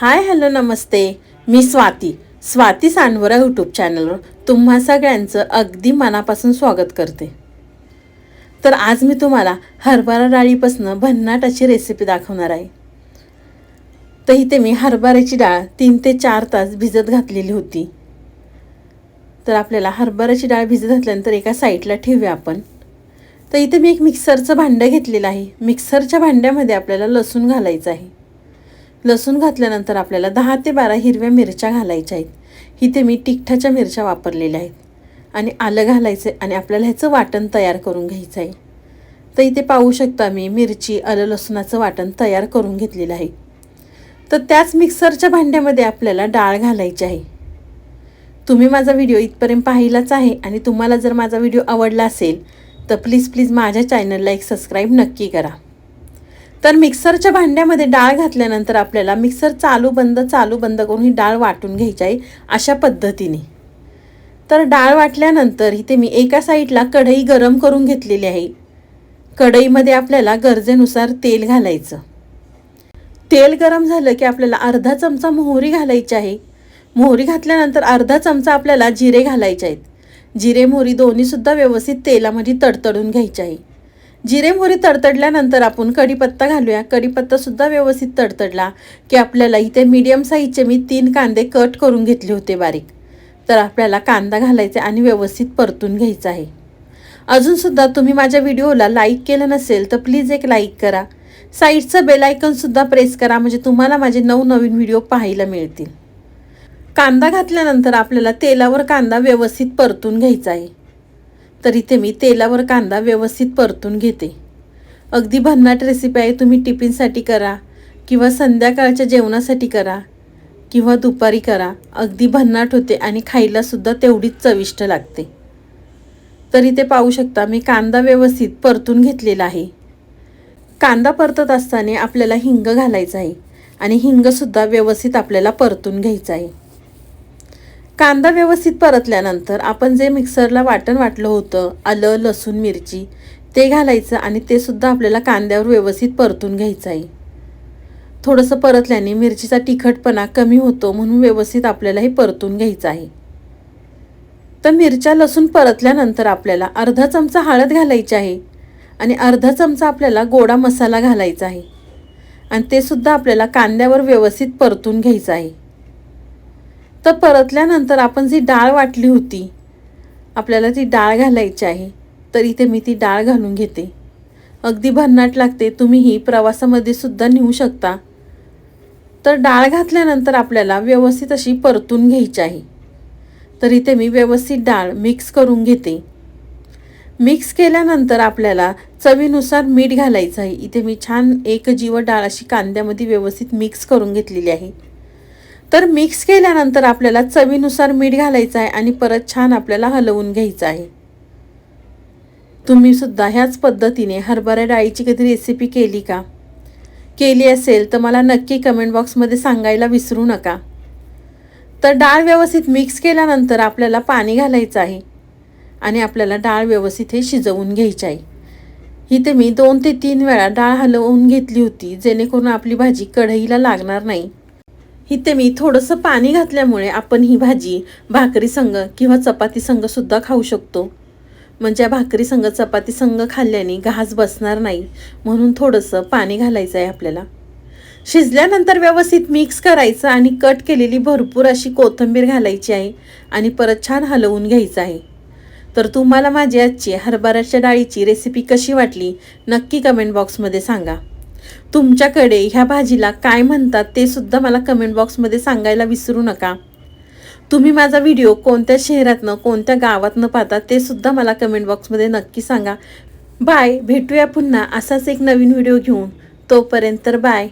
हाय hello नमस्ते. मी Swati. Swati Sandvara YouTube चॅनलवर तुम्हा सगळ्यांचं अगदी मनापासून स्वागत करते. तर आज मी तुम्हाला हरभरा डाळीपासून भन्नाट अशी रेसिपी दाखवणार आहे. तर इथे मी हरभऱ्याची डाळ तीन ते चार तास भिजत घातलेली होती. तर आपल्याला हरभऱ्याची डाळ भिजत घातल्यानंतर एका साईडला ठेवूया आपण. तर इथे मी एक मिक्सरचं भांडं घेतलेलं आहे. मिक्सरच्या भांड्यामध्ये आपल्याला लसूण घालायचं आहे. लसूण घातल्यानंतर आपल्याला दहा ते बारा हिरव्या मिरच्या घालायच्या आहेत. इथे मी तिखटाच्या मिरच्या वापरलेल्या आहेत. आणि आलं घालायचं आहे आणि आपल्याला ह्याचं वाटण तयार करून घ्यायचं आहे तर इथे पाहू शकता मी मिरची आलं लसूणाचं वाटण तयार करून घेतलेलं आहे. तर त्याच मिक्सरच्या भांड्यामध्ये आपल्याला डाळ घालायची आहे. तुम्ही माझा व्हिडिओ इथपर्यंत पाहिलाच आहे आणि तुम्हाला जर माझा व्हिडिओ आवडला असेल तर प्लीज प्लीज माझ्या चॅनलला एक सबस्क्राईब नक्की करा. तर मिक्सरच्या भांड्यामध्ये डाळ घातल्यानंतर आपल्याला मिक्सर चालू बंद चालू बंद करून ही डाळ वाटून घ्यायची आहे अशा पद्धतीने. तर डाळ वाटल्यानंतर इथे मी एका साईडला कढई गरम करून घेतलेली आहे. कढईमध्ये आपल्याला गरजेनुसार तेल घालायचं. तेल गरम झालं की आपल्याला अर्धा चमचा मोहरी घालायची आहे. मोहरी घातल्यानंतर अर्धा चमचा आपल्याला जिरे घालायचे आहेत. जिरे मोहरी दोन्हीसुद्धा व्यवस्थित तेलामध्ये तडतडून घ्यायचे आहे. जिरे मोहरी तडतडल्यानंतर आपण कढीपत्ता घालूया. कढीपत्तासुद्धा व्यवस्थित तडतडला की आपल्याला इथे मीडियम साईजचे मी तीन कांदे कट करून घेतले होते बारीक. तर आपल्याला कांदा घालायचा आणि व्यवस्थित परतून घ्यायचा आहे. अजूनसुद्धा तुम्ही माझ्या व्हिडिओला लाईक केलं नसेल तर प्लीज एक लाईक करा. साईडचं बेलायकनसुद्धा प्रेस करा म्हणजे तुम्हाला माझे नवनवीन व्हिडिओ पाहायला मिळतील. कांदा घातल्यानंतर आपल्याला तेलावर कांदा व्यवस्थित परतून घ्यायचा आहे. तर इथे मी तेलावर कांदा व्यवस्थित परतून घेते. अगदी भन्नाट रेसिपी आहे तुम्ही टिफिनसाठी करा किंवा संध्याकाळच्या जेवणासाठी करा किंवा दुपारी करा. अगदी भन्नाट होते आणि खायलासुद्धा तेवढीच चविष्ट लागते. तर इथे पाहू शकता मी कांदा व्यवस्थित परतून घेतलेला आहे. कांदा परतत असताना आपल्याला हिंग घालायचं आहे आणि हिंगसुद्धा व्यवस्थित आपल्याला परतून घ्यायचं आहे. कांदा व्यवस्थित परतल्यानंतर आपण जे मिक्सरला वाटण वाटलं होतं आलं लसूण मिरची ते घालायचं आणि ते सुद्धा आपल्याला कांद्यावर व्यवस्थित परतून घ्यायचं आहे थोडंसं परतल्याने मिरचीचा तिखटपणा कमी होतो म्हणून व्यवस्थित आपल्याला हे परतून घ्यायचं आहे तर मिरच्या लसूण परतल्यानंतर आपल्याला अर्धा चमचा हळद घालायची आहे आणि अर्धा चमचा आपल्याला गोडा मसाला घालायचा आहे. आणि ते सुद्धा आपल्याला कांद्यावर व्यवस्थित परतून घ्यायचं आहे तर परतल्यानंतर आपण जी डाळ वाटली होती आपल्याला ती डाळ घालायची आहे तर इथे मी ती डाळ घालून घेते. अगदी भन्नाट लागते तुम्ही ही प्रवासामध्ये सुद्धा नेऊ शकता. तर डाळ घातल्यानंतर आपल्याला व्यवस्थित अशी परतून घ्यायची आहे. तर इथे मी व्यवस्थित डाळ मिक्स करून घेते. मिक्स केल्यानंतर आपल्याला चवीनुसार मीठ घालायचं आहे. इथे मी छान एक जीव डाळ अशी कांद्यामध्ये व्यवस्थित मिक्स करून घेतलेली आहे. तर मिक्स केल्यानंतर आपल्याला चवीनुसार मीठ घालायचं आहे आणि परत छान आपल्याला हलवून घ्यायचं आहे. तुम्ही सुद्धा ह्याच पद्धतीने हरभरा डाळीची कधी रेसिपी केली का? केली असेल तर मला नक्की कमेंट बॉक्समध्ये सांगायला विसरू नका. तर डाळ व्यवस्थित मिक्स केल्यानंतर आपल्याला पाणी घालायचं आहे आणि आपल्याला डाळ व्यवस्थित हे शिजवून घ्यायची आहे. इथे मी दोन ते तीन वेळा डाळ हलवून घेतली होती जेणेकरून आपली भाजी कढईला लागणार नाही. इथे मी थोडंसं पाणी घातल्यामुळे आपण ही भाजी भाकरी संग किंवा चपाती संग सुद्धा खाऊ शकतो. म्हणजे भाकरी संग चपाती संग खाल्ल्याने घास बसणार नाही म्हणून थोडंसं पाणी घालायचं आहे आपल्याला. शिजल्यानंतर व्यवस्थित मिक्स करायचं आणि कट केलेली भरपूर अशी कोथिंबीर घालायची आहे आणि परत छान हलवून घ्यायचं आहे. तर तुम्हाला माझी आजची हरभऱ्याच्या डाळीची रेसिपी कशी वाटली नक्की कमेंट बॉक्समध्ये सांगा. तुमच्याकडे ह्या भाजीला काय म्हणतात ते सुद्धा मला कमेंट बॉक्समध्ये सांगायला विसरू नका. तुम्ही माझा व्हिडिओ कोणत्या शहरातनं कोणत्या गावातनं पाहता ते सुद्धा मला कमेंट बॉक्समध्ये नक्की सांगा. बाय भेटूया पुन्हा असाच एक नवीन व्हिडिओ घेऊन. तोपर्यंत बाय